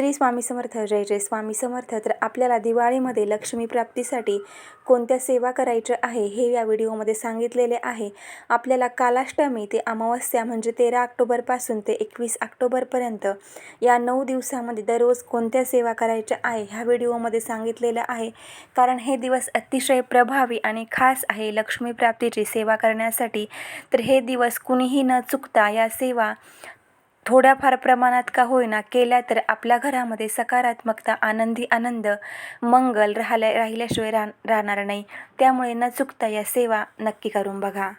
श्री स्वामी समर्थ जय जय स्वामी समर्थ. तर आपल्याला दिवाळीमध्ये लक्ष्मी प्राप्तीसाठी कोणत्या सेवा करायच्या आहे हे या व्हिडिओमध्ये सांगितलेले आहे. आपल्याला कालाष्टमी ते अमावस्या म्हणजे तेरा ऑक्टोबरपासून ते एकवीस ऑक्टोबरपर्यंत या नऊ दिवसामध्ये दररोज कोणत्या सेवा करायच्या आहे ह्या व्हिडिओमध्ये सांगितलेलं आहे. कारण हे दिवस अतिशय प्रभावी आणि खास आहे लक्ष्मी प्राप्तीची सेवा करण्यासाठी. तर हे दिवस कुणीही न चुकता या सेवा थोड्याफार प्रमाणात का होईना केल्या तर आपल्या घरामध्ये सकारात्मकता आनंदी आनंद मंगल राहिल्या राहिल्याशिवाय राह राहणार नाही. त्यामुळे न चुकता या सेवा नक्की करून बघा.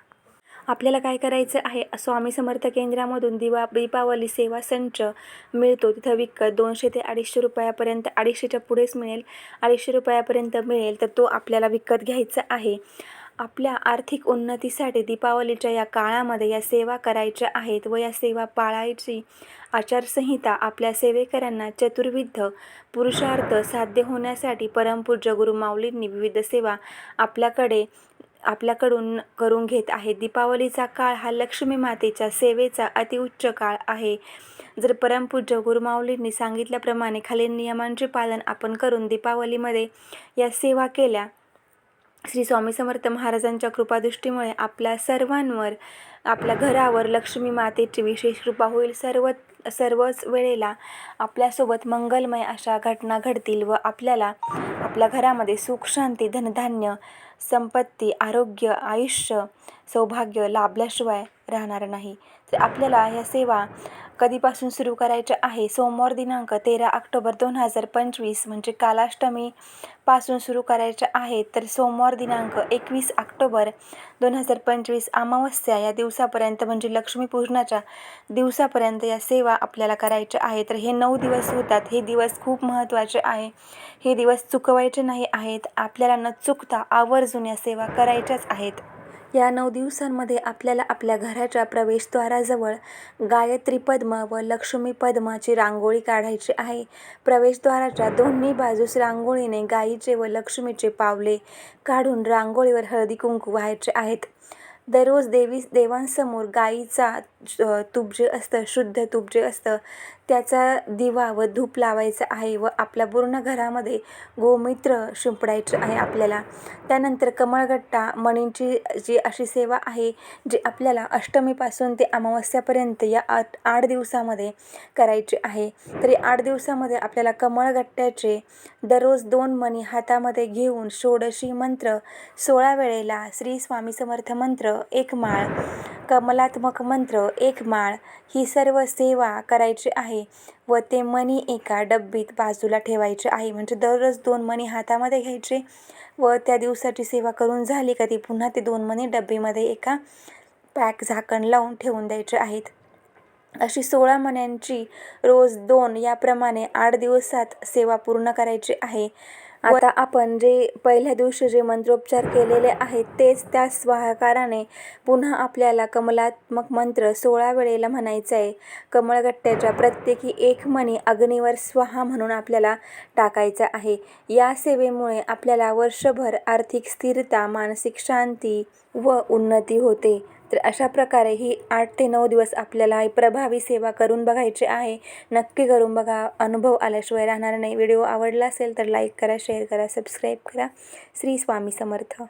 आपल्याला काय करायचं आहे? स्वामी समर्थ केंद्रामधून दिवा दीपावली सेवा संच मिळतो. तिथं विकत दोनशे ते अडीचशे रुपयापर्यंत अडीचशेच्या पुढेच मिळेल अडीचशे रुपयापर्यंत मिळेल. तर तो आपल्याला विकत घ्यायचा आहे. आपल्या आर्थिक उन्नतीसाठी दीपावलीच्या या काळामध्ये या सेवा करायच्या आहेत व या सेवा पाळायची आचारसंहिता आपल्या सेवेकरांना चतुर्विध पुरुषार्थ साध्य होण्यासाठी परमपूज्य गुरु माऊलींनी विविध सेवा आपल्याकडे आपल्याकडून करून घेत आहेत. दीपावलीचा काळ हा लक्ष्मी मातेच्या सेवेचा अतिउच्च काळ आहे. जर परमपूज्य गुरुमाऊलींनी सांगितल्याप्रमाणे खालील नियमांचे पालन आपण करून दीपावलीमध्ये या सेवा केल्या श्री स्वामी समर्थ महाराजांच्या कृपादृष्टीमुळे आपल्या सर्वांवर आपल्या घरावर लक्ष्मी मातेची विशेष कृपा होईल. सर्व सर्वच वेळेला आपल्यासोबत मंगलमय अशा घटना घडतील व आपल्याला आपल्या घरामध्ये सुख शांती धनधान्य संपत्ती आरोग्य आयुष्य सौभाग्य लाभल्याशिवाय राहणार नाही. तर आपल्याला ह्या सेवा कधीपासून सुरू करायच्या आहे? सोमवार दिनांक तेरा ऑक्टोबर दोन हजार पंचवीस म्हणजे कालाष्टमीपासून सुरू करायच्या आहेत तर सोमवार दिनांक एकवीस ऑक्टोबर दोन हजार पंचवीस अमावस्या या दिवसापर्यंत म्हणजे लक्ष्मीपूजनाच्या दिवसापर्यंत या सेवा आपल्याला करायचे आहे तर हे नऊ दिवस होतात. हे दिवस खूप महत्त्वाचे आहे. हे दिवस चुकवायचे नाही आहेत. आपल्याला न चुकता आवर्जून या सेवा करायच्याच आहेत. या नऊ दिवसांमध्ये आपल्याला आपल्या घराच्या प्रवेशद्वाराजवळ गायत्री पद्म व लक्ष्मी पद्माची रांगोळी काढायची आहे. प्रवेशद्वाराच्या दोन्ही बाजूस रांगोळीने गाईचे व लक्ष्मीचे पावले काढून रांगोळीवर हळदी कुंकू व्हायचे आहेत. दररोज देवी देवांसमोर गाईचा तूप जे असतं शुद्ध तूप जे असतं. त्याचा दिवा व धूप लावायचा आहे व आपल्या पूर्ण घरामध्ये गोमित्र शिंपडायचं आहे आपल्याला. त्यानंतर कमळगट्टा मणींची जी अशी सेवा आहे जी आपल्याला अष्टमीपासून ते अमावस्यापर्यंत या आठ आठ दिवसामध्ये करायची आहे. तरी आठ दिवसामध्ये आपल्याला कमळगट्ट्याचे दररोज दोन मणी हातामध्ये घेऊन षोडशी मंत्र सोळा वेळेला श्री स्वामी समर्थ मंत्र एक माळ. कमलात्मक मंत्र एक माळ. ही सर्व सेवा करायची आहे व ते मणी एका डब्बीत बाजूला ठेवायचे आहे. म्हणजे दररोज दोन मणी हातामध्ये घ्यायचे व त्या दिवसाची सेवा करून झाली का ती पुन्हा ते दोन मणी डब्बीमध्ये एका पॅक झाकण लावून ठेवून द्यायचे आहेत. अशी सोळा महिन्यांची रोज दोन याप्रमाणे आठ दिवसात सेवा पूर्ण करायची आहे. आता आपण जे पहिल्या दिवशी जे मंत्रोपचार केलेले आहेत तेच त्या स्वाहाकाराने पुन्हा आपल्याला कमलात्मक मंत्र सोळा वेळेला म्हणायचं आहे. कमळगट्ट्याच्या प्रत्येकी एक मणी अग्नीवर स्वाहा म्हणून आपल्याला टाकायचा आहे. या सेवेमुळे आपल्याला वर्षभर आर्थिक स्थिरता मानसिक शांती व उन्नती होते. तर अशा प्रकारे ही आठ ते नऊ दिवस आपल्याला प्रभावी सेवा करून बघायची आहे. नक्की करून बघा. अनुभव आल्याशिवाय राहणार नाही. व्हिडिओ आवडला असेल तर लाईक करा शेअर करा सबस्क्राईब करा. श्री स्वामी समर्थ.